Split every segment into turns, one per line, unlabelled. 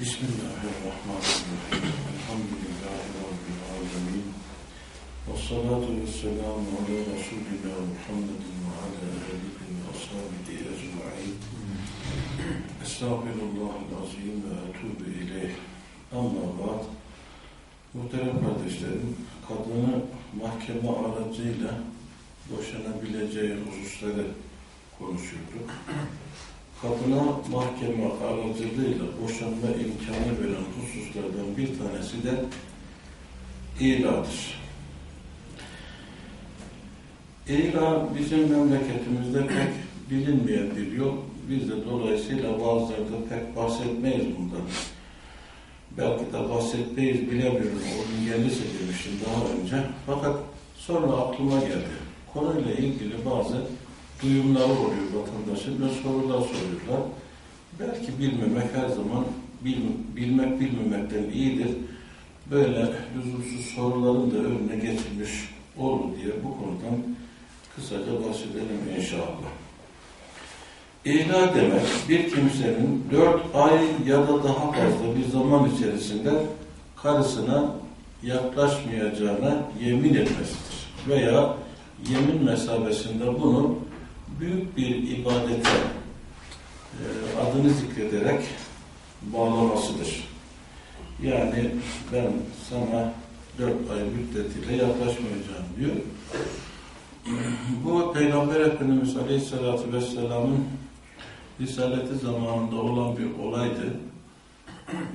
Bismillahirrahmanirrahim. Elhamdülillahi Rabbil alemin. Ve salatu ve selamu ala Resulina Muhammedin ve ala alihi ve ashabihi ecma'in. Estağfirullahal azim ve etubu ileyh. Amma ba'd. Muhterem kardeşlerim, kadını mahkeme aracıyla boşanabileceği hususları konuşuyorduk. Kadına mahkeme aracılığıyla boşanma imkanı veren hususlardan bir tanesi de iladır. İla bizim memleketimizde pek bilinmeyen bir yol. Biz de dolayısıyla bazılarında pek bahsetmeyiz bundan. Belki de bahsetmeyiz bilemiyorum. Onun gelirse demiştim daha önce. Fakat sonra aklıma geldi. Konuyla ilgili bazı duyumları oluyor vatandaşın ve sorular soruyorlar. Belki bilmemek her zaman bil, bilmek bilmemekten iyidir. Böyle lüzumsuz soruların da önüne geçilmiş olur diye bu konudan kısaca bahsedelim inşallah. İhla demek bir kimsenin dört ay ya da daha fazla bir zaman içerisinde karısına yaklaşmayacağına yemin etmesidir. Veya yemin mesabesinde bunu büyük bir ibadete e, adını zikrederek bağlamasıdır. Yani ben sana dört ay müddetiyle yaklaşmayacağım diyor. Bu Peygamber Efendimiz Aleyhisselatü Vesselam'ın Risaleti zamanında olan bir olaydı.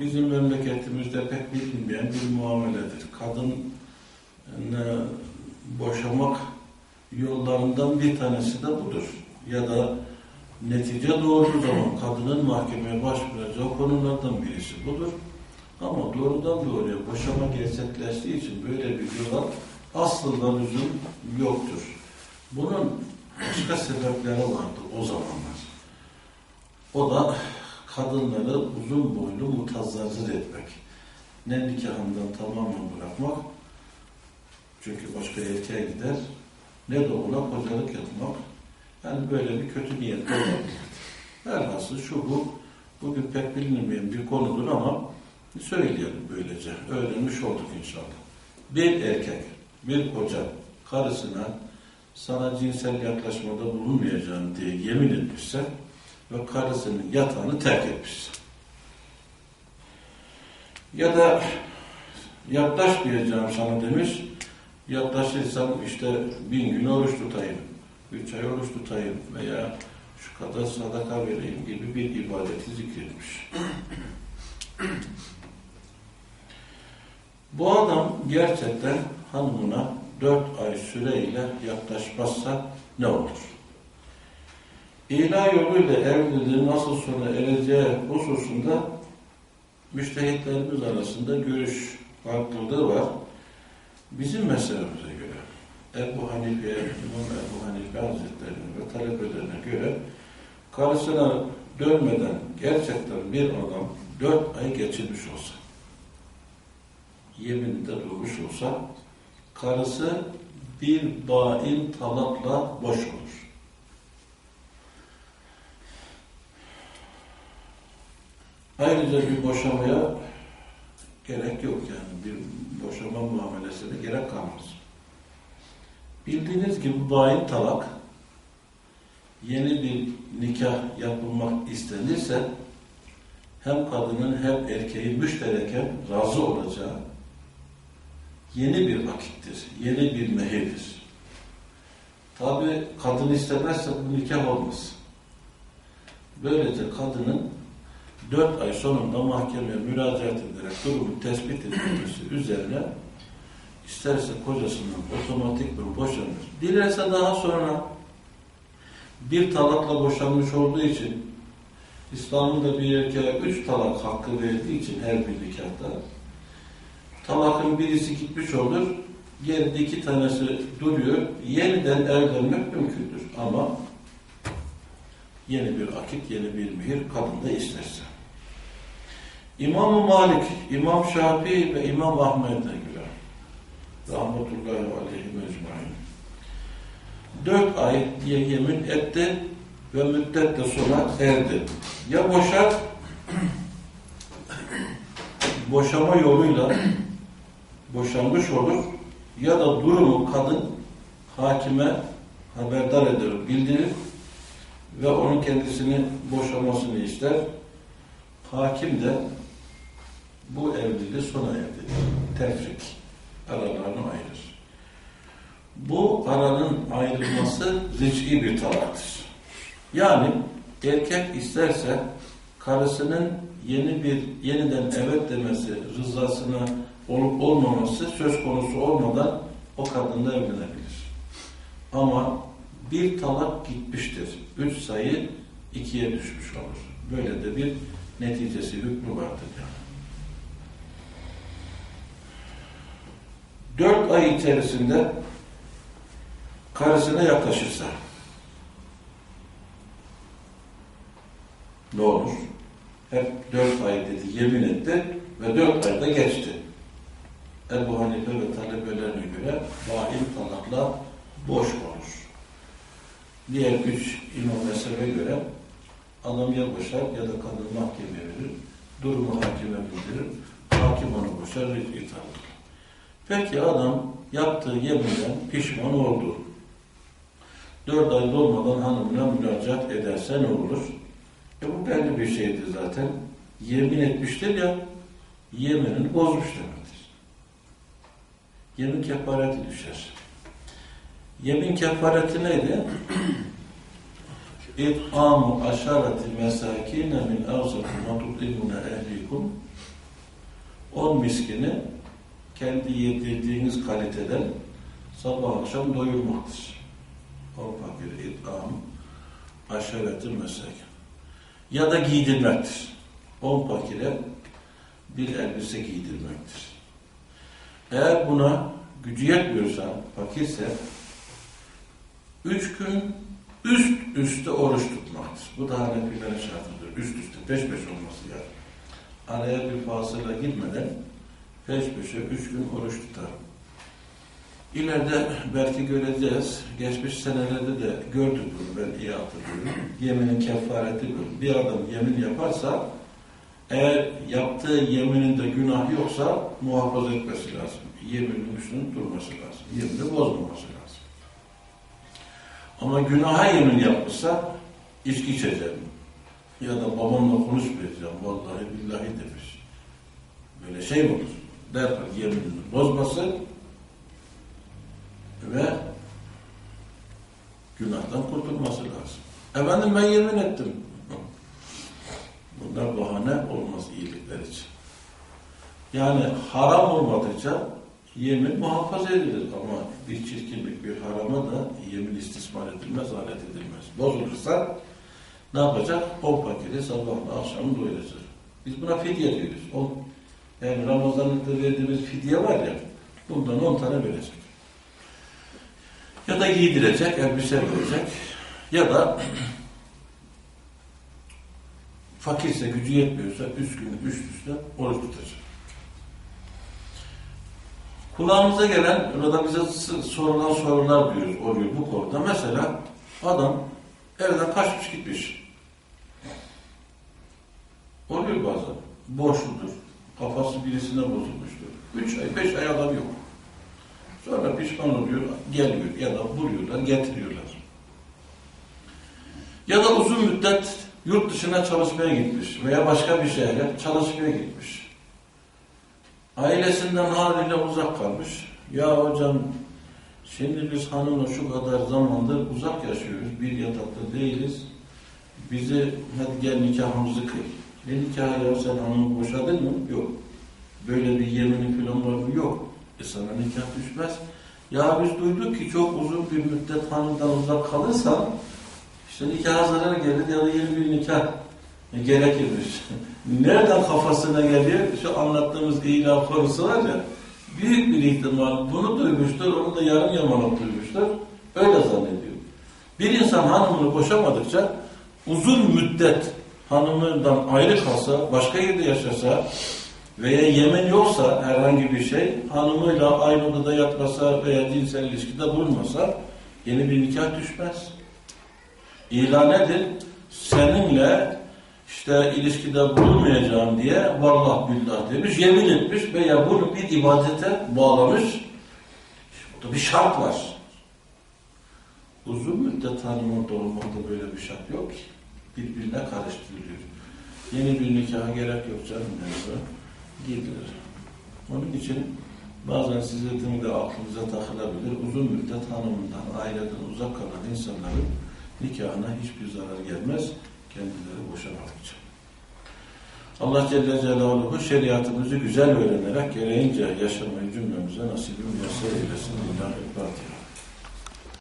Bizim memleketimizde pek bilinmeyen bir muameledir. Kadın boşamak yollarından bir tanesi de budur. Ya da netice doğru zaman kadının mahkemeye başvuracağı konulardan birisi budur. Ama doğrudan doğruya boşama gerçekleştiği için böyle bir yola aslında lüzum yoktur. Bunun başka sebepleri vardı o zamanlar. O da kadınları uzun boylu mutazzazır etmek. Ne nikahından tamamen bırakmak, çünkü başka erkeğe gider, ne ona kocalık yapmak. Yani böyle bir kötü niyet olabilir. Velhasıl şu bu, bugün pek bilinmeyen bir konudur ama söyleyelim böylece. Öğrenmiş olduk inşallah. Bir erkek, bir koca karısına sana cinsel yaklaşmada bulunmayacağını diye yemin etmişse ve karısının yatağını terk etmişse ya da yaklaşmayacağım sana demiş yaklaşırsam işte bin gün oruç tutayım, üç ay oruç tutayım veya şu kadar sadaka vereyim gibi bir ibadeti zikretmiş. Bu adam gerçekten hanımına dört ay süreyle yaklaşmazsa ne olur? İla yoluyla evliliğin nasıl sona ereceği hususunda müştehitlerimiz arasında görüş farklılığı var. Bizim mezhebimize göre Ebu Hanife, İmam Ebu Hanife Hazretleri'ne ve talebelerine göre karısına dönmeden gerçekten bir adam dört ay geçirmiş olsa yemininde durmuş olsa karısı bir bain talakla boş olur. Ayrıca bir boşamaya gerek yok yani. Bir boşama muamelesine gerek kalmaz. Bildiğiniz gibi bayin talak yeni bir nikah yapılmak istenirse hem kadının hem erkeğin müştereken razı olacağı yeni bir vakittir, yeni bir mehirdir. Tabi kadın istemezse bu nikah olmaz. Böylece kadının dört ay sonunda mahkemeye müracaat ederek durumu tespit edilmesi üzerine isterse kocasından otomatik bir boşanır. Dilerse daha sonra bir talakla boşanmış olduğu için İslam'ın da bir erkeğe üç talak hakkı verdiği için her bir nikahta talakın birisi gitmiş olur geride iki tanesi duruyor. Yeniden evlenmek mümkündür ama yeni bir akit, yeni bir mihir kadın da isterse. İmam Malik, İmam Şafii ve İmam Ahmet'e göre rahmetullahi aleyhi mecmain dört ay diye yemin etti ve müddet de sona erdi. Ya boşar boşama yoluyla boşanmış olur ya da durumu kadın hakime haberdar eder, bildirir ve onun kendisini boşamasını ister. Hakim de bu evliliği sona erdirir. Tefrik. Aralarını ayırır. Bu aranın ayrılması ric'i bir talaktır. Yani erkek isterse karısının yeni bir yeniden evet demesi, rızasına olup olmaması söz konusu olmadan o kadınla evlenebilir. Ama bir talak gitmiştir. Üç sayı ikiye düşmüş olur. Böyle de bir neticesi, hükmü vardır yani. Dört ay içerisinde karısına yaklaşırsa ne olur? Hep dört ay dedi, yemin etti ve dört ayda geçti. Ebu Hanife ve talebelerine göre vahim talakla boş olur. Diğer üç imam mezhebe göre adam ya boşar ya da kadın mahkemeye verir, durumu hakime bildirir, hakim onu boşar, ric'i talak. Peki adam yaptığı yeminden pişman oldu. Dört ay dolmadan hanımına müracaat ederse ne olur? E bu belli bir şeydir zaten. Yemin etmiştir ya, yeminini bozmuş demektir. Yemin kefareti düşer. Yemin kefareti neydi? İt'amu aşareti mesakine min avzati matut'imune ehlikum on miskini kendi yedirdiğiniz kaliteden sabah akşam doyurmaktır. O fakir it'am aşareti mesakin ya da giydirmektir. On fakire bir elbise giydirmektir. Eğer buna gücü yetmiyorsa, fakirse üç gün üst üste oruç tutmaktır. Bu da Hanefilerin şartıdır. Üst üste, peş peş olması yani. Araya bir fasıla girmeden peş peşe üç gün oruç tutar. İleride belki göreceğiz. Geçmiş senelerde de gördük bunu ben iyi hatırlıyorum. Yeminin kefareti bu. Bir adam yemin yaparsa eğer yaptığı yemininde günah yoksa muhafaza etmesi lazım. Yeminin üstünün durması lazım. Yemini bozmaması lazım. Ama günaha yemin yapmışsa içki içeceğim. Ya da babamla konuşmayacağım. Vallahi billahi demiş. Böyle şey mi olur? Derhal yeminini bozması ve günahtan kurtulması lazım. Efendim ben yemin ettim. Bunlar bahane olmaz iyilikler için. Yani haram olmadıkça yemin muhafaza edilir ama bir çirkinlik, bir harama da yemin istismar edilmez, alet edilmez. Bozulursa ne yapacak? O paketi sabahla akşam doyuracak. Biz buna fidye diyoruz. O, yani Ramazan'da verdiğimiz fidye var ya, bundan on tane verecek. Ya da giydirecek, elbise verecek ya da fakirse, gücü yetmiyorsa üç gün üst üste oruç tutacak. Kulağımıza gelen, orada bize sorulan sorular diyoruz, oluyor bu konuda. Mesela adam evden kaçmış gitmiş. Oluyor bazen. Boşludur. Kafası birisine bozulmuştur. Üç ay, beş ay adam yok. Sonra pişman oluyor, geliyor ya da vuruyorlar, getiriyorlar. Ya da uzun müddet yurt dışına çalışmaya gitmiş veya başka bir şehre çalışmaya gitmiş. Ailesinden haliyle uzak kalmış. Ya hocam şimdi biz hanımla şu kadar zamandır uzak yaşıyoruz. Bir yatakta değiliz. Bizi hadi gel nikahımızı kıy. Ne nikahı ya sen hanımı boşadın mı? Yok. Böyle bir yemini falan? Yok. E sana nikah düşmez. Ya biz duyduk ki çok uzun bir müddet hanımdan uzak kalırsan işte nikah zarar gelir ya da yeni bir nikah gerekirmiş. Nereden kafasına geliyor? Şu anlattığımız ilaf konusu var ya büyük bir ihtimal bunu duymuştur, onu da yarım yamalak duymuştur. Öyle zannediyor. Bir insan hanımını boşamadıkça uzun müddet hanımından ayrı kalsa, başka yerde yaşasa veya yemen yoksa herhangi bir şey, hanımıyla aynı odada yatmasa veya cinsel ilişkide bulunmasa yeni bir nikah düşmez. İlan edin, seninle işte ilişkide bulunmayacağım diye vallah billah demiş, yemin etmiş veya bunu bir ibadete bağlamış. Burada bir şart var. Uzun müddet hanımında olmakta böyle bir şart yok ki. Birbirine karıştırılıyor. Yeni bir nikaha gerek yok canım. Neyse. Gidilir. Onun için bazen sizin de aklınıza takılabilir. Uzun müddet hanımından, aileden uzak kalan insanların nikahına hiçbir zarar gelmez. Kendileri boşanmadıkça. Allah Celle Celaluhu şeriatımızı güzel öğrenerek gereğince yaşamayı cümlemize nasibim yasa eylesin. İlahi Fatiha.